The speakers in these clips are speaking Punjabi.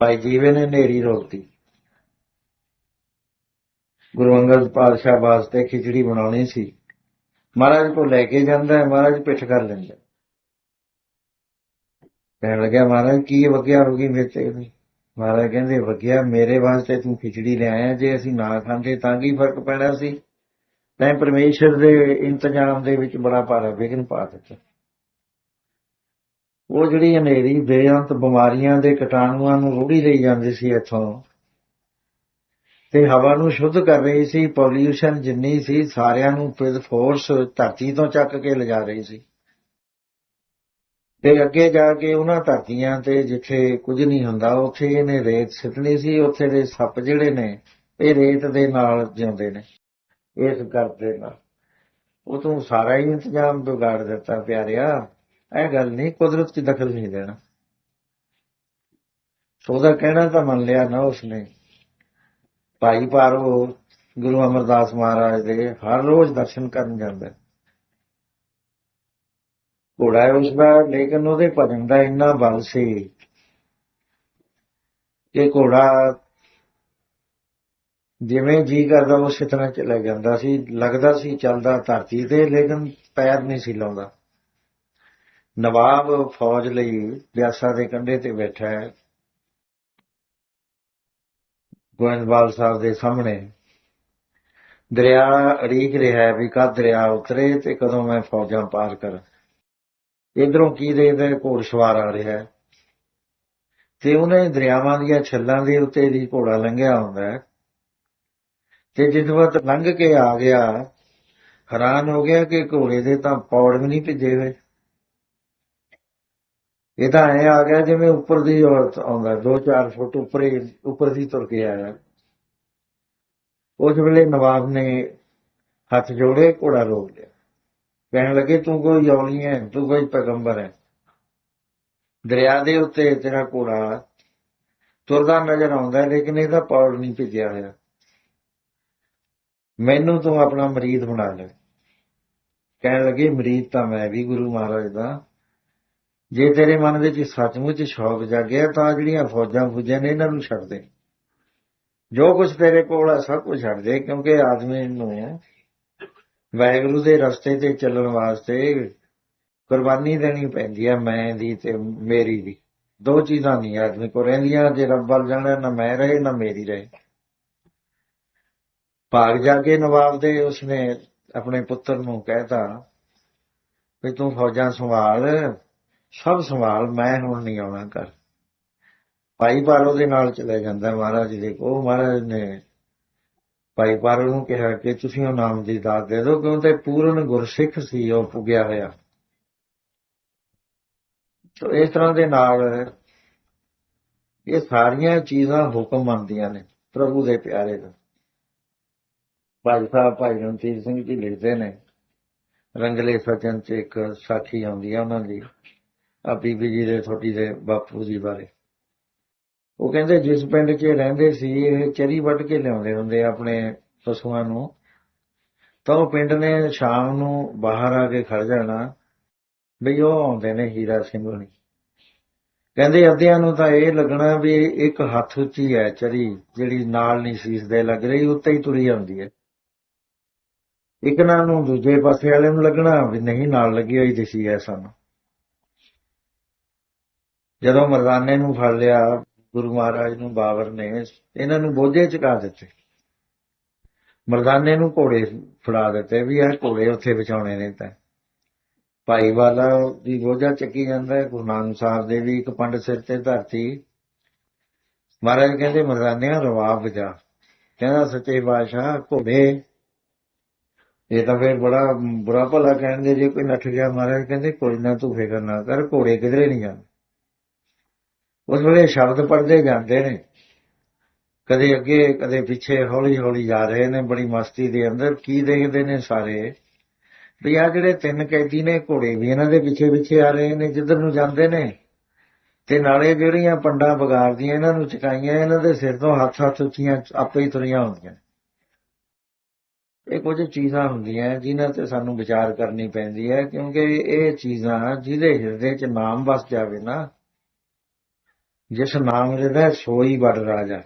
ਭਾਈ ਜੀਵੇ ਨੇ ਨੇਰੀ ਰੋਕਤੀ ਗੁਰੂ ਅੰਗਦ ਪਾਤਸ਼ਾਹ ਵਾਸਤੇ ਖਿਚੜੀ ਬਣਾਉਣੀ ਸੀ। ਮਹਾਰਾਜ ਕੋ ਲੈ ਕੇ ਜਾਂਦਾ ਹੈ, ਮਹਾਰਾਜ ਪਿੱਠ ਕਰ ਲੈਂਦਾ ਕਹਿਣ ਲੱਗਿਆ, ਮਹਾਰਾਜ, ਕੀ ਵਗਿਆ ਹੋਗੀ ਮੇਰੇ ਤੇ ਮਹਾਰਾਜ ਕਹਿੰਦੇ, ਵਗਿਆ, ਮੇਰੇ ਵਾਸਤੇ ਤੂੰ ਖਿਚੜੀ ਲੈ ਆਇਆ, ਜੇ ਅਸੀਂ ਨਾ ਖਾਂਦੇ ਤਾਂ ਕੀ ਫ਼ਰਕ ਪੈਣਾ ਸੀ? ਤੈਂ ਪਰਮੇਸ਼ਰ ਦੇ ਇੰਤਜ਼ਾਮ ਦੇ ਵਿੱਚ ਬੜਾ ਭਾਰਾ ਵਿਘਨ ਪਾ ਦਿੱਤਾ। ਉਹ ਜਿਹੜੀ ਹਨੇਰੀ ਬੇਅੰਤ ਬਿਮਾਰੀਆਂ ਦੇ ਕੀਟਾਣੂਆਂ ਨੂੰ ਰੋੜੀ ਲਈ ਜਾਂਦੀ ਸੀ ਇੱਥੋਂ। ਤੇ ਹਵਾ ਨੂੰ ਸ਼ੁੱਧ ਕਰ ਰਹੀ ਸੀ, ਪੋਲਿਊਸ਼ਨ ਜਿੰਨੀ ਸੀ, ਸਾਰਿਆਂ ਨੂੰ ਵਿਦ ਫੋਰਸ ਧਰਤੀ ਤੋਂ ਚੱਕ ਕੇ ਲਿਜਾ ਰਹੀ ਸੀ। ਤੇ ਅੱਗੇ ਜਾ ਕੇ ਉਹਨਾਂ ਧਰਤੀਆਂ ਤੇ ਜਿੱਥੇ ਕੁਝ ਨਹੀਂ ਹੁੰਦਾ, ਉੱਥੇ ਇਹਨੇ ਰੇਤ ਸਿੱਟਣੀ ਸੀ, ਉੱਥੇ ਦੇ ਸੱਪ ਜਿਹੜੇ ਨੇ, ਇਹ ਰੇਤ ਦੇ ਨਾਲ ਜਿਉਂਦੇ ਨੇ, ਇਸ ਕਰਦੇ ਨਾਲ। ਉਹ ਤੂੰ ਸਾਰਾ ਹੀ ਇੰਤਜ਼ਾਮ ਵਿਗਾੜ ਦਿੱਤਾ, ਪਿਆਰਿਆ। ਇਹ ਗੱਲ ਨਹੀਂ, ਕੁਦਰਤ 'ਚ ਦਖਲ ਨਹੀਂ ਦੇਣਾ। ਸੋ ਉਹਦਾ ਕਹਿਣਾ ਤਾਂ ਮੰਨ ਲਿਆ ਨਾ ਉਸਨੇ। ਭਾਈ ਪਾਰੋ, ਗੁਰੂ ਅਮਰਦਾਸ ਮਹਾਰਾਜ ਦੇ ਹਰ ਰੋਜ਼ ਦਰਸ਼ਨ ਕਰਨ ਜਾਂਦਾ। ਘੋੜਾ ਹੈ ਉਸ ਦਾ, ਲੇਕਿਨ ਉਹਦੇ ਭਜਨ ਦਾ ਇੰਨਾ ਬਲ ਸੀ ਕਿ ਘੋੜਾ ਜਿਵੇਂ ਜੀ ਕਰਦਾ, ਉਸੇ ਤਰ੍ਹਾਂ ਚਲਾ ਜਾਂਦਾ ਸੀ। ਲੱਗਦਾ ਸੀ ਚੱਲਦਾ ਧਰਤੀ ਤੇ, ਲੇਕਿਨ ਪੈਰ ਨਹੀਂ ਸੀ ਲਾਉਂਦਾ। ਨਵਾਬ ਫੌਜ ਲਈ ਬਿਆਸਾ ਦੇ ਕੰਢੇ ਤੇ ਬੈਠਾ ਹੈ। ਗੋਇੰਦਵਾਲ ਸਾਹਿਬ ਦੇ ਸਾਹਮਣੇ। ਦਰਿਆ ਅੜੀਕ ਰਿਹਾ ਹੈ, ਵੀ ਕਦ ਦਰਿਆ ਉਤਰੇ ਤੇ ਕਦੋਂ ਮੈਂ ਫੌਜਾਂ ਪਾਰ ਕਰ। ਇਧਰੋਂ ਕੀ ਦੇਖਦਾ ਘੋੜ ਸਵਾਰ ਆ ਰਿਹਾ ਹੈ। ਤੇ ਉਹਨੇ ਦਰਿਆਵਾਂ ਦੀਆਂ ਛੱਲਾਂ ਦੇ ਉੱਤੇ ਦੀ ਘੋੜਾ ਲੰਘਿਆ ਹੁੰਦਾ ਤੇ ਜਿਸ ਵਕਤ ਲੰਘ ਕੇ ਆ ਗਿਆ, ਹੈਰਾਨ ਹੋ ਗਿਆ ਕਿ ਘੋੜੇ ਦੇ ਤਾਂ ਪੌੜ ਵੀ ਨਹੀਂ ਭਿੱਜੇ ਹੋਏ। ਇਹ ਤਾਂ ਐ ਆ ਗਿਆ ਜਿਵੇਂ ਉੱਪਰ ਦੀ ਔਰਤ ਆਉਂਦਾ 2-4 ਫੁੱਟ ਉੱਪਰ ਉੱਪਰ ਦੀ ਤੁਰ ਕੇ ਆਇਆ। ਉਸ ਵੇਲੇ ਨਵਾਬ ਨੇ ਹੱਥ ਜੋੜੇ, ਘੋੜਾ ਰੋਕ ਲਿਆ। ਕਹਿਣ ਲੱਗੇ, ਤੂੰ ਕੋਈ ਯੌਲੀ ਹੈ ਤੂੰ ਕੋਈ ਪੈਗੰਬਰ ਹੈ ਦਰਿਆ ਦੇ ਉੱਤੇ ਤੇਰਾ ਘੋੜਾ ਤੁਰਦਾ ਨਜ਼ਰ ਆਉਂਦਾ, ਲੇਕਿਨ ਇਹਦਾ ਪੌੜ ਨਹੀਂ ਭਿੱਜਿਆ ਹੋਇਆ। ਮੈਨੂੰ ਤੂੰ ਆਪਣਾ ਮਰੀਦ ਬਣਾ ਲੈ। ਕਹਿਣ ਲੱਗੇ, ਮਰੀਦ ਤਾਂ ਮੈਂ ਵੀ ਗੁਰੂ ਮਹਾਰਾਜ ਦਾ ਜੇ ਤੇਰੇ ਮਨ ਵਿੱਚ ਸੱਚਮੁੱਚ ਸ਼ੌਕ ਜਾਗਿਆ, ਤਾਂ ਜਿਹੜੀਆਂ ਫੌਜਾਂ ਫੁੱਜਾਂ ਨੇ ਇਹਨਾਂ ਨੂੰ ਛੱਡ ਦੇ। ਜੋ ਕੁਝ ਤੇਰੇ ਕੋਲ ਹੈ ਸਭ ਕੁਝ ਛੱਡ ਦੇ, ਕਿਉਂਕਿ ਆਦਮੀ ਨੂੰ ਵਾਹਿਗੁਰੂ ਦੇ ਰਸਤੇ ਤੇ ਚੱਲਣ ਵਾਸਤੇ ਕੁਰਬਾਨੀ ਦੇਣੀ ਪੈਂਦੀ ਹੈ ਮੈਂ ਦੀ ਤੇ ਮੇਰੀ ਦੀ। ਦੋ ਚੀਜ਼ਾਂ ਨਹੀਂ ਆਦਮੀ ਕੋ ਰਹਿੰਦੀਆਂ ਜੇ ਰੱਬ ਵੱਲ ਜਾਣਾ, ਨਾ ਮੈਂ ਰਹੇ, ਨਾ ਮੇਰੀ ਰਹੇ। ਭਾਗ ਜਾ ਕੇ ਨਵਾਬ ਦੇ, ਉਸਨੇ ਆਪਣੇ ਪੁੱਤਰ ਨੂੰ ਕਹਿਤਾ ਵੀ ਤੂੰ ਫੌਜਾਂ ਸੰਭਾਲ ਸਭ ਸੰਭਾਲ ਮੈਂ ਹੁਣ ਨਹੀਂ ਆਉਣਾ ਕਰ ਭਾਈ ਪਾਰੋ ਦੇ ਨਾਲ ਚਲੇ ਜਾਂਦਾ ਮਹਾਰਾਜ ਦੇ ਕੋਲ। ਮਹਾਰਾਜ ਨੇ ਭਾਈ ਪਾਰੋ ਨੂੰ ਕਿਹਾ ਕਿ ਤੁਸੀਂ ਉਹ ਨਾਮ ਦੀ ਦਾਤ ਦੇ ਦਿਓ ਕਿਉਂਕਿ ਪੂਰਨ ਗੁਰਸਿੱਖ ਸੀ, ਉਹ ਪੁਗਿਆ ਹੋਇਆ। ਤੋ ਇਸ ਤਰ੍ਹਾਂ ਦੇ ਨਾਲ ਇਹ ਸਾਰੀਆਂ ਚੀਜ਼ਾਂ ਹੁਕਮ ਮੰਨਦੀਆਂ ਨੇ ਪ੍ਰਭੂ ਦੇ ਪਿਆਰੇ ਦਾ। ਭਾਈ ਸਾਹਿਬ ਭਾਈ ਰਣਜੀਤ ਸਿੰਘ ਜੀ ਲਿਖਦੇ ਨੇ, ਰੰਗਲੇ ਸੱਜਣ ਚ ਇੱਕ ਸਾਖੀ ਆਉਂਦੀ ਆ ਉਹਨਾਂ ਦੀ। ਆ ਬੀਬੀ ਜੀ ਦੇ ਛੋਟੀ ਦੇ, ਬਾਪੂ ਜੀ ਬਾਰੇ। ਉਹ ਕਹਿੰਦੇ ਜਿਸ ਪਿੰਡ 'ਚ ਰਹਿੰਦੇ ਸੀ, ਇਹ ਚਰੀ ਵੱਢ ਕੇ ਲਿਆਉਂਦੇ ਹੁੰਦੇ ਆਪਣੇ ਪਸ਼ੂਆਂ ਨੂੰ। ਤਾਂ ਉਹ ਪਿੰਡ ਨੇ ਸ਼ਾਮ ਨੂੰ ਬਾਹਰ ਆ ਕੇ ਖੜ ਜਾਣਾ। ਵੀ ਉਹ ਆਉਂਦੇ ਨੇ ਹੀਰਾ ਸਿੰਘ ਹੋਣੀ ਕਹਿੰਦੇ ਅੱਧਿਆਂ ਨੂੰ ਤਾਂ ਇਹ ਲੱਗਣਾ ਵੀ ਇੱਕ ਹੱਥ ਉੱਚੀ ਹੈ ਚਰੀ, ਜਿਹੜੀ ਨਾਲ ਨਹੀਂ ਸੀਸਦੇ, ਲੱਗ ਰਹੀ, ਉੱਤੇ ਹੀ ਤੁਰੀ ਆਉਂਦੀ ਹੈ। ਇੱਕ ਨਾਲ ਨੂੰ ਦੂਜੇ ਪਾਸੇ ਵਾਲੇ ਨੂੰ ਲੱਗਣਾ ਵੀ ਨਹੀਂ ਨਾਲ ਲੱਗੀ ਹੋਈ ਦਿਸੀ ਹੈ ਸਾਨੂੰ। ਜਦੋਂ ਮਰਦਾਨੇ ਨੂੰ ਫੜ ਲਿਆ, ਗੁਰੂ ਮਹਾਰਾਜ ਨੂੰ ਬਾਬਰ ਨੇ, ਇਹਨਾਂ ਨੂੰ ਬੋਝੇ ਚਕਾ ਦਿੱਤੇ। ਮਰਦਾਨੇ ਨੂੰ ਘੋੜੇ ਫੜਾ ਦਿੱਤੇ ਵੀ ਇਹ ਘੋੜੇ ਉੱਥੇ ਵਿਛਾਉਣੇ ਨੇ ਤਾਂ। ਭਾਈ ਵਾਲਾ ਦੀ ਬੋਝਾ ਚੱਕੀ ਜਾਂਦਾ ਹੈ, ਗੁਰੂ ਨਾਨਕ ਸਾਹਿਬ ਦੇ ਵੀ ਇੱਕ ਪੰਡ ਸਿਰ ਤੇ ਧਰਤੀ। ਮਹਾਰਾਜ ਕਹਿੰਦੇ, ਮਰਦਾਨਿਆਂ ਰਵਾਬ ਵਜਾ ਕਹਿੰਦਾ, ਸੱਚੇ ਬਾਦਸ਼ਾਹ ਘੋੜੇ, ਇਹ ਤਾਂ ਫਿਰ ਬੜਾ ਬੁਰਾ ਭਲਾ ਕਹਿੰਦੇ ਜੇ ਕੋਈ ਨੱਠ ਗਿਆ ਮਹਾਰਾਜ, ਕਹਿੰਦੇ, ਕੋਈ ਨਾ ਤੂੰ ਫਿਕਰ ਨਾ ਕਰ, ਘੋੜੇ ਕਿਧਰੇ ਨਹੀਂ ਜਾਂਦੇ ਉਸ ਵੇਲੇ ਸ਼ਬਦ ਪੜਦੇ ਜਾਂਦੇ ਨੇ। ਕਦੇ ਅੱਗੇ, ਕਦੇ ਪਿੱਛੇ ਹੌਲੀ ਹੌਲੀ ਜਾ ਰਹੇ ਨੇ, ਬੜੀ ਮਸਤੀ ਦੇ ਅੰਦਰ ਕੀ ਦੇਖਦੇ ਨੇ ਸਾਰੇ। ਵੀ ਆ ਜਿਹੜੇ ਤਿੰਨ ਕੈਦੀ ਨੇ, ਘੋੜੇ ਵੀ ਇਹਨਾਂ ਦੇ ਪਿੱਛੇ ਪਿੱਛੇ ਆ ਰਹੇ ਨੇ, ਜਿੱਧਰ ਨੂੰ ਜਾਂਦੇ ਨੇ। ਤੇ ਨਾਲੇ ਜਿਹੜੀਆਂ ਪੰਡਾਂ ਬਗਾਰਦੀਆਂ ਇਹਨਾਂ ਨੂੰ ਚਕਾਈਆਂ ਇਹਨਾਂ ਦੇ ਸਿਰ ਤੋਂ ਹੱਥ ਹੱਥ ਉੱਚੀਆਂ, ਆਪੇ ਹੀ ਤੁਰੀਆਂ ਹੁੰਦੀਆਂ ਇਹ ਕੁਝ ਚੀਜ਼ਾਂ ਹੁੰਦੀਆਂ, ਜਿਨ੍ਹਾਂ ਤੇ ਸਾਨੂੰ ਵਿਚਾਰ ਕਰਨੀ ਪੈਂਦੀ ਹੈ, ਕਿਉਂਕਿ ਇਹ ਚੀਜ਼ਾਂ ਜਿਹਦੇ ਹਿਰਦੇ 'ਚ ਨਾਮ ਵਸ ਜਾਵੇ ਨਾ ਜਿਸ ਨਾਮ ਹृदय ਸੋਈ ਬੜ ਰਾਜਾ।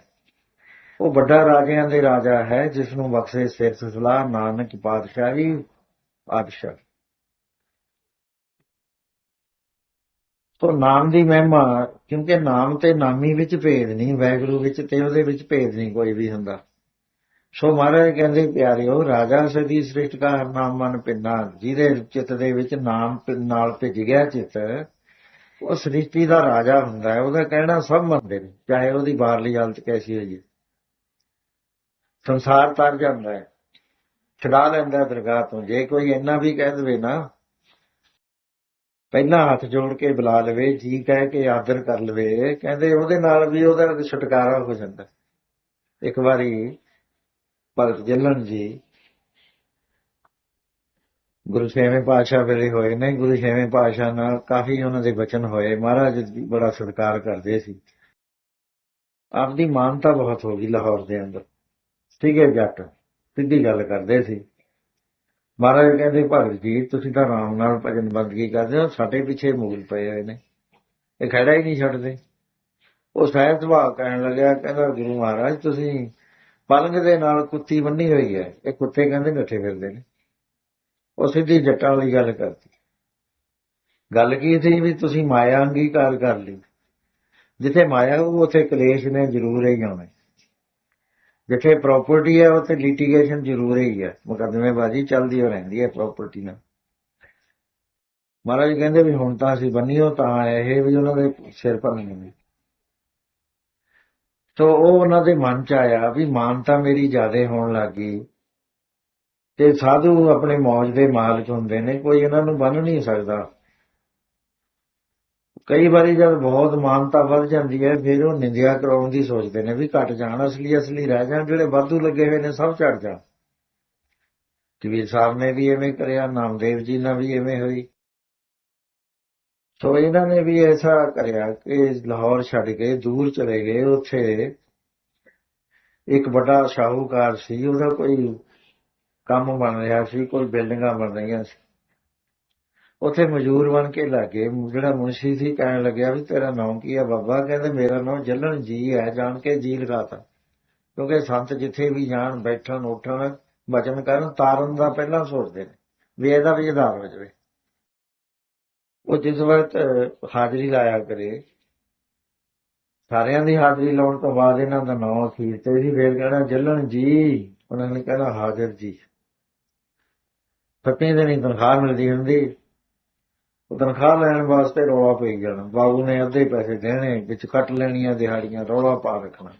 ਉਹ ਵੱਡਾ ਰਾਜਿਆਂ ਦੇ ਰਾਜਾ ਹੈ, ਜਿਸ ਨੂੰ ਬਖਸ਼ੇ ਸਿਰ ਸਲਾਹ, ਨਾਨਕ ਪਾਤਸ਼ਾਹੀ ਪਾਤਸ਼ਾਹ। ਤੋ ਨਾਮ ਦੀ ਮਹਿਮਾ, ਕਿਉਂਕਿ ਨਾਮ ਤੇ ਨਾਮੀ ਵਿੱਚ ਭੇਦ ਨਹੀਂ, ਵੈਗਰੂ ਵਿੱਚ ਤੇ ਉਹਦੇ ਵਿੱਚ ਭੇਦ ਨਹੀਂ ਕੋਈ ਵੀ ਹੁੰਦਾ। ਸੋ ਮਹਾਰਾਜ ਕਹਿੰਦੇ, ਪਿਆਰਿਓ, ਰਾਜਾ ਸਦੀ ਸ੍ਰਿਸ਼ਟ ਦਾ ਨਾਮ ਮਨ ਪਿੰਨਾ ਜਿਹਦੇ ਚਿੱਤ ਦੇ ਵਿੱਚ ਨਾਮ ਨਾਲ ਭਿੱਜ ਗਿਆ ਚਿੱਤ ਉਹ ਸ੍ਰਿਸ਼ਟੀ ਦਾ ਰਾਜਾ ਹੁੰਦਾ ਹੈ, ਉਹਦਾ ਕਹਿਣਾ ਸਭ ਮੰਨਦੇ ਨੇ, ਚਾਹੇ ਉਹਦੀ ਬਾਹਰਲੀ ਹਾਲਤ ਕੈਸੀ ਹੋਈ ਸੰਸਾਰ ਤਰ ਜਾਂਦਾ ਹੈ, ਛਡਾ ਲੈਂਦਾ ਦਰਗਾਹ ਤੋਂ, ਜੇ ਕੋਈ ਇੰਨਾ ਵੀ ਕਹਿ ਦੇਵੇ ਨਾ, ਪਹਿਲਾਂ ਹੱਥ ਜੋੜ ਕੇ ਬੁਲਾ ਲਵੇ, ਜੀ ਕਹਿ ਕੇ ਆਦਰ ਕਰ ਲਵੇ, ਕਹਿੰਦੇ ਉਹਦੇ ਨਾਲ ਵੀ ਉਹਦਾ ਛੁਟਕਾਰਾ ਹੋ ਜਾਂਦਾ। ਇੱਕ ਵਾਰੀ ਭਗਤ ਜੱਲਣ ਜੀ ਗੁਰੂ ਛੇਵੇਂ ਪਾਤਸ਼ਾਹ ਵੇਲੇ ਹੋਏ ਨੇ, ਗੁਰੂ ਛੇਵੇਂ ਪਾਤਸ਼ਾਹ ਨਾਲ ਕਾਫੀ ਉਹਨਾਂ ਦੇ ਬਚਨ ਹੋਏ, ਮਹਾਰਾਜ ਜੀ ਬੜਾ ਸਤਿਕਾਰ ਕਰਦੇ ਸੀ। ਆਪਦੀ ਮਾਨਤਾ ਬਹੁਤ ਹੋ ਗਈ ਲਾਹੌਰ ਦੇ ਅੰਦਰ। ਠੀਕ ਹੈ ਜੱਟ, ਸਿੱਧੀ ਗੱਲ ਕਰਦੇ ਸੀ। ਮਹਾਰਾਜ ਕਹਿੰਦੇ, ਭਗਤ ਜੀ, ਤੁਸੀਂ ਤਾਂ ਆਰਾਮ ਨਾਲ ਭਜਨ ਬੰਦਗੀ ਕਰਦੇ ਹੋ, ਸਾਡੇ ਪਿੱਛੇ ਮੂਲ ਪਏ ਹੋਏ ਨੇ। ਇਹ ਖੜਾ ਹੀ ਨਹੀਂ ਛੱਡਦੇ। ਉਹ ਸਹਿਜ ਸੁਭਾਅ ਕਹਿਣ ਲੱਗਿਆ, ਕਹਿੰਦਾ, ਗੁਰੂ ਮਹਾਰਾਜ, ਤੁਸੀਂ ਪਲੰਗ ਦੇ ਨਾਲ ਕੁੱਤੀ ਬੰਨੀ ਹੋਈ ਹੈ। ਇਹ ਕੁੱਤੇ ਕਹਿੰਦੇ ਨੱਠੇ ਫਿਰਦੇ ਨੇ। ਉਹ ਸਿੱਧੀ ਜੱਟਾਂ ਵਾਲੀ ਗੱਲ ਕਰਤੀ। ਗੱਲ ਕੀ ਸੀ ਵੀ ਤੁਸੀਂ ਮਾਇਆ ਅੰਗੀਕਾਰ ਕਰ ਲਈ। ਜਿੱਥੇ ਮਾਇਆ ਉਹ ਉੱਥੇ ਕਲੇਸ਼ ਨੇ ਜ਼ਰੂਰ ਹੀ ਆਉਣੇ। ਜਿੱਥੇ ਪ੍ਰਾਪਰਟੀ ਹੈ, ਉੱਥੇ ਲਿਟੀਗੇਸ਼ਨ ਜ਼ਰੂਰ ਹੀ ਹੈ। ਮੁਕੱਦਮੇਬਾਜ਼ੀ ਚੱਲਦੀ ਹੋ ਰਹਿੰਦੀ ਹੈ ਪ੍ਰਾਪਰਟੀ ਨਾਲ। ਮਹਾਰਾਜ ਕਹਿੰਦੇ ਵੀ ਹੁਣ ਤਾਂ ਅਸੀਂ ਬੰਨੀਓ, ਤਾਂ ਇਹ ਵੀ ਉਹਨਾਂ ਦੇ ਸਿਰ ਪਰ ਨਹੀਂ ਤੋ ਉਹ ਉਹਨਾਂ ਦੇ ਮਨ ਚ ਆਇਆ ਵੀ ਮਾਨਤਾ ਮੇਰੀ ਜ਼ਿਆਦੇ ਹੋਣ ਲੱਗੀ ਤੇ ਸਾਧੂ ਆਪਣੇ ਮੌਜ ਦੇ ਮਾਲਕ ਹੁੰਦੇ ਨੇ, ਕੋਈ ਇਹਨਾਂ ਨੂੰ ਬੰਨ ਨਹੀਂ ਸਕਦਾ। ਕਈ ਵਾਰੀ ਜਦ ਬਹੁਤ ਮਾਨਤਾ ਵੱਧ ਜਾਂਦੀ ਹੈ, ਫਿਰ ਉਹ ਨਿੰਦਿਆ ਕਰਾਉਣ ਦੀ ਸੋਚਦੇ ਨੇ ਵੀ ਘਟ ਜਾਣ, ਅਸਲੀ ਅਸਲੀ ਰਹਿ ਜਾਣ, ਜਿਹੜੇ ਵਾਧੂ ਲੱਗੇ ਹੋਏ ਨੇ ਸਭ ਝੜ ਜਾਣ। ਕਬੀਰ ਸਾਹਿਬ ਨੇ ਵੀ ਐਵੇਂ ਕਰਿਆ, ਨਾਮਦੇਵ ਜੀ ਨਾਲ ਵੀ ਐਵੇਂ ਹੋਈ। ਸੋ ਇਹਨਾਂ ਨੇ ਵੀ ਐਸਾ ਕਰਿਆ ਕਿ ਲਾਹੌਰ ਛੱਡ ਕੇ ਦੂਰ ਚਲੇ ਗਏ। ਉੱਥੇ ਇੱਕ ਵੱਡਾ ਸ਼ਾਹੂਕਾਰ ਸੀ, ਉਹਦਾ ਕੋਈ ਕੰਮ ਬਣ ਰਿਹਾ ਸੀ, ਕੋਈ ਬਿਲਡਿੰਗਾਂ ਬਣ ਰਹੀਆਂ ਸੀ। ਉੱਥੇ ਮਜ਼ਦੂਰ ਬਣ ਕੇ ਲੱਗੇ ਜਿਹੜਾ ਮੁਨਸ਼ੀ ਸੀ ਕਹਿਣ ਲੱਗਿਆ ਵੀ ਤੇਰਾ ਨਾਮ ਕੀ ਹੈ ਬਾਬਾ? ਕਹਿੰਦੇ, ਮੇਰਾ ਨਾਮ ਜੱਲਣ ਜੀ ਹੈ, ਜਾਣ ਕੇ ਜੀ ਲਗਾਤਾ ਕਿਉਂਕਿ ਸੰਤ ਜਿੱਥੇ ਵੀ ਜਾਣ, ਬੈਠਣ, ਉੱਠਣ ਵਚਨ ਕਰਨ, ਤਾਰਨ ਦਾ ਪਹਿਲਾਂ ਸੋਚਦੇ ਨੇ। ਵੀ ਇਹਦਾ ਵੀ ਆਧਾਰ ਹੋ ਜਾਵੇ। ਉਹ ਜਿਸ ਵਕਤ ਹਾਜ਼ਰੀ ਲਾਇਆ ਕਰੇ, ਸਾਰਿਆਂ ਦੀ ਹਾਜ਼ਰੀ ਲਾਉਣ ਤੋਂ ਬਾਅਦ ਇਹਨਾਂ ਦਾ ਨਾਮ ਅਖੀਰ ਤੇ ਸੀ ਫੇਰ ਕਹਿਣਾ, ਜੱਲਣ ਜੀ। ਉਹਨਾਂ ਨੇ ਕਹਿਣਾ, ਹਾਜ਼ਰ ਜੀ। ਫੱਟੇ ਦੇ ਨਹੀਂ ਤਨਖਾਹ ਮਿਲਦੀ ਹੁੰਦੀ। ਉਹ ਤਨਖਾਹ ਲੈਣ ਵਾਸਤੇ ਰੌਲਾ ਪਈ ਜਾਣਾ ਬਾਬੂ ਨੇ ਅੱਧੇ ਪੈਸੇ ਦੇਣੇ, ਵਿੱਚ ਕੱਟ ਲੈਣੀਆਂ, ਦਿਹਾੜੀਆਂ, ਰੌਲਾ ਪਾ ਰੱਖਣਾ।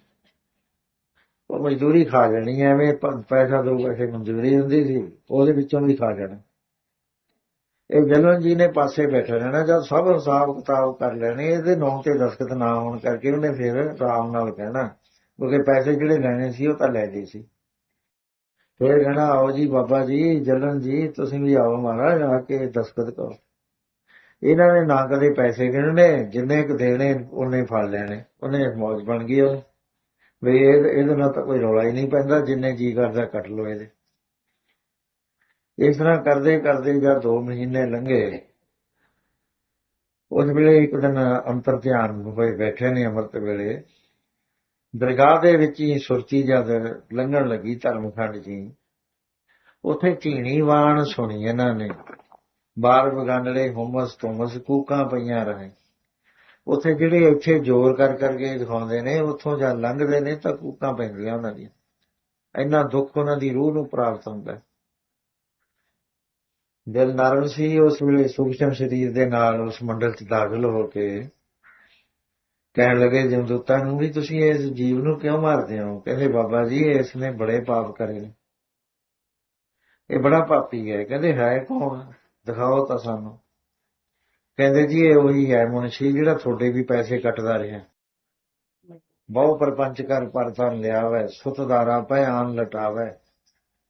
ਉਹ ਮਜ਼ਦੂਰੀ ਖਾ ਜਾਣੀ ਐਵੇਂ ਪੈਸਾ ਦੋ ਪੈਸੇ ਮਨਜ਼ੂਰੀ ਹੁੰਦੀ ਸੀ, ਉਹਦੇ ਵਿੱਚੋਂ ਵੀ ਖਾ ਜਾਣਾ। ਇਹ ਜਲਨ ਜੀ ਨੇ ਪਾਸੇ ਬੈਠੇ ਰਹਿਣਾ, ਜਦ ਸਭ ਹਿਸਾਬ ਕਿਤਾਬ ਕਰ ਲੈਣੇ, ਇਹਦੇ ਨਾਂ ਤੇ ਦਸਖਤ ਨਾ ਹੋਣ ਕਰਕੇ ਉਹਨੇ ਫਿਰ ਆਰਾਮ ਨਾਲ ਕਹਿਣਾ, ਕਿਉਂਕਿ ਪੈਸੇ ਜਿਹੜੇ ਲੈਣੇ ਸੀ ਉਹ ਤਾਂ ਲੈ ਲਏ ਸੀ। ਫਿਰ ਕਹਿਣਾ ਆਓ ਜੀ ਬਾਬਾ ਜੀ, ਜਲਨ ਜੀ, ਤੁਸੀਂ ਵੀ ਆਓ ਮਹਾਰਾਜ, ਆ ਕੇ ਦਸਖਤ ਕਰੋ। ਇਹਨਾਂ ਨੇ ਨਾ ਕਦੇ ਪੈਸੇ ਗਿਣਨੇ, ਜਿੰਨੇ ਕੁ ਦੇਣੇ, ਉਹਨੇ ਫੜ ਲੈਣੇ। ਉਹਨੇ ਮੌਜ ਬਣ ਗਈ ਉਹ। ਵੀ ਇਹਦੇ ਨਾਲ ਤਾਂ ਕੋਈ ਰੌਲਾ ਹੀ ਨਹੀਂ ਪੈਂਦਾ, ਜਿੰਨੇ ਜੀ ਕਰਦਾ ਕੱਟ ਲੋ ਇਹਦੇ। ਇਸ ਤਰ੍ਹਾਂ ਕਰਦੇ ਕਰਦੇ ਜਦ 2 ਮਹੀਨੇ ਲੰਘੇ, ਉਸ ਵੇਲੇ ਇੱਕ ਦਿਨ ਅੰਤਰ ਧਿਆਨ ਹੋਏ ਬੈਠੇ ਨੇ ਅੰਮ੍ਰਿਤ ਵੇਲੇ। ਦਰਗਾਹ ਦੇ ਵਿੱਚ ਹੀ ਸੁਰਤੀ ਜਦ ਲੰਘਣ ਲੱਗੀ ਧਰਮਖੰਡ ਜੀ, ਉੱਥੇ ਝੀਣੀ ਵਾਣ ਸੁਣੀ ਇਹਨਾਂ ਨੇ। ਬਾਰ ਬਗਾਨੜੇ ਹੁਮਸ ਤੁਮਸ ਕੂਕਾਂ ਪਈਆਂ ਰਹੇ। ਉੱਥੇ ਜਿਹੜੇ ਇੱਥੇ ਜ਼ੋਰ ਕਰ ਕਰਕੇ ਦਿਖਾਉਂਦੇ ਨੇ, ਉੱਥੋਂ ਜਾਂ ਲੰਘਦੇ ਨੇ ਤਾਂ ਕੂਕਾਂ ਪੈਂਦੀਆਂ ਉਹਨਾਂ ਦੀਆਂ। ਇੰਨਾ ਦੁੱਖ ਉਹਨਾਂ ਦੀ ਰੂਹ ਨੂੰ ਪ੍ਰਾਪਤ ਹੁੰਦਾ। ਦਿਲ ਨਰਮ ਸੀ, ਉਸ ਵੇਲੇ ਸੂਖਸ਼ਮ ਸਰੀਰ ਦੇ ਨਾਲ ਉਸ ਮੰਡਲ 'ਚ ਦਾਖਲ ਹੋ ਕੇ ਕਹਿਣ ਲੱਗੇ ਜਮਦੂਤਾਂ ਨੂੰ ਵੀ ਤੁਸੀਂ ਇਸ ਜੀਵ ਨੂੰ ਕਿਉਂ ਮਾਰਦੇ ਹੋ? ਕਹਿੰਦੇ ਬਾਬਾ ਜੀ, ਇਸ ਨੇ ਬੜੇ ਪਾਪ ਕਰੇ ਨੇ। ਇਹ ਬੜਾ ਪਾਪੀ ਹੈ। ਕਹਿੰਦੇ, ਹੈ ਕੌਣ? ਦਿਖਾਓ ਤਾਂ ਸਾਨੂੰ। ਕਹਿੰਦੇ, ਜੀ, ਇਹ ਉਹੀ ਹੈ ਮੁਨਸ਼ੀ ਜਿਹੜਾ ਤੁਹਾਡੇ ਵੀ ਪੈਸੇ ਕੱਟਦਾ ਰਿਹਾ। ਬਹੁ ਪਰਪੰਚ ਕਰ ਪਰਤਨ ਲਿਆ ਵੈ ਸੁਤ ਦਾਰਾ ਪੈ ਆਨ ਲਟਾਵੈ।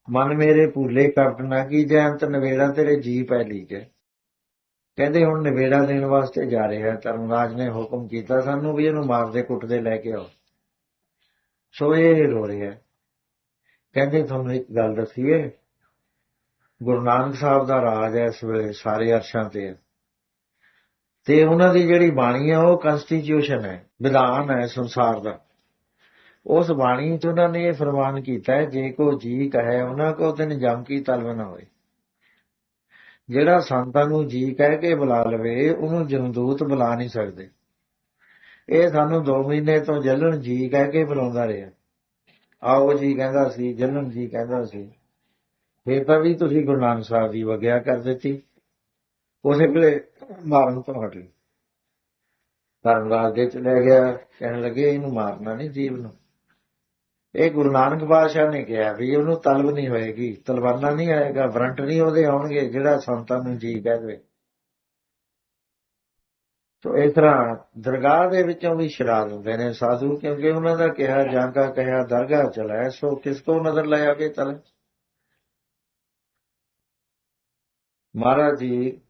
ਮਨ ਮੇਰੇ ਭੂਲੇ ਕਰਤ ਨਾ ਕੀ ਜੈਂਤ ਨਵੇੜਾ ਤੇਰੇ ਜੀ ਪੈ ਲੀਜੈ। ਕਹਿੰਦੇ ਹੁਣ ਨਵੇੜਾ ਦੇਣ ਵਾਸਤੇ ਜਾ ਰਿਹਾ ਧਰਮਰਾਜ ਨੇ ਹੁਕਮ ਕੀਤਾ, ਸਾਨੂੰ ਵੀ ਇਹਨੂੰ ਮਾਰਦੇ ਕੁੱਟਦੇ ਲੈ ਕੇ ਆਓ। ਸੋ ਇਹ ਰੋ ਰਿਹਾ ਕਹਿੰਦੇ ਤੁਹਾਨੂੰ ਇੱਕ ਗੱਲ ਦੱਸੀਏ, ਗੁਰੂ ਨਾਨਕ ਸਾਹਿਬ ਦਾ ਰਾਜ ਹੈ ਇਸ ਵੇਲੇ ਸਾਰੇ ਅਰਸ਼ਾਂ ਤੇ। ਹੈ। ਤੇ ਉਹਨਾਂ ਦੀ ਜਿਹੜੀ ਬਾਣੀ ਹੈ, ਉਹ ਕਨਸਟੀਟਿਊਸ਼ਨ ਹੈ, ਵਿਧਾਨ ਹੈ ਸੰਸਾਰ ਦਾ। ਉਸ ਬਾਣੀ 'ਚ ਉਹਨਾਂ ਨੇ ਇਹ ਫਰਮਾਨ ਕੀਤਾ ਹੈ, ਜੇ ਕੋ ਜੀ ਕਹੇ, ਉਹਨਾਂ ਕੋ ਤਿਨ ਜਮ ਕੀ ਤਲਵ ਨਾ ਹੋਏ। ਜਿਹੜਾ ਸੰਤਾਂ ਨੂੰ ਜੀ ਕਹਿ ਕੇ ਬੁਲਾ ਲਵੇ, ਉਹਨੂੰ ਜਮਦੂਤ ਬੁਲਾ ਨਹੀਂ ਸਕਦੇ। ਇਹ ਸਾਨੂੰ 2 ਮਹੀਨੇ ਤੋਂ ਜਲਣ ਜੀ ਕਹਿ ਕੇ ਬੁਲਾਉਂਦਾ ਰਿਹਾ। ਆਓ ਜੀ ਕਹਿੰਦਾ ਸੀ, ਜਲਣ ਜੀ ਕਹਿੰਦਾ ਸੀ। ਫਿਰ ਤਾਂ ਵੀ ਤੁਸੀਂ ਗੁਰੂ ਨਾਨਕ ਸਾਹਿਬ ਦੀ ਵਗਿਆ ਕਰ ਦਿੱਤੀ। ਉਸੇ ਵੇਲੇ ਮਾਰਨ ਤੋਂ ਹਟ। ਗਏ ਧਰਮਰਾਜ ਦੇ ਚ ਲੈ ਗਿਆ। ਕਹਿਣ ਲੱਗੇ, ਇਹਨੂੰ ਮਾਰਨਾ ਨਹੀਂ ਜੀਵ ਨੂੰ। ਇਹ ਗੁਰੂ ਨਾਨਕ ਬਾਦਸ਼ਾਹ ਨੇ ਕਿਹਾ ਵੀ ਉਹਨੂੰ ਤਲਬ ਨਹੀਂ ਹੋਏਗੀ, ਤਲਵਾਨਾ ਨਹੀਂ ਆਏਗਾ, ਵਰੰਟ ਨਹੀਂ ਉਹਦੇ ਆਉਣਗੇ, ਜਿਹੜਾ ਸੰਤਾਂ ਨੂੰ ਜੀ ਕਹਿ ਦੇਵੇ। ਤੋ ਇਸ ਤਰ੍ਹਾਂ ਦਰਗਾਹ ਦੇ ਵਿੱਚੋਂ ਵੀ ਸ਼ਰਾਬ ਹੁੰਦੇ ਨੇ ਸਾਧੂ, ਕਿਉਂਕਿ ਉਹਨਾਂ ਦਾ ਕਿਹਾ, ਜਾਂਗਾ ਕਿਹਾ, ਦਰਗਾਹ ਚਲਾ ਸੋ ਕਿਸ ਤੋਂ ਨਜ਼ਰ ਲੈ ਆਵੇ ਤਲ ਮਹਾਰਾਜ ਜੀ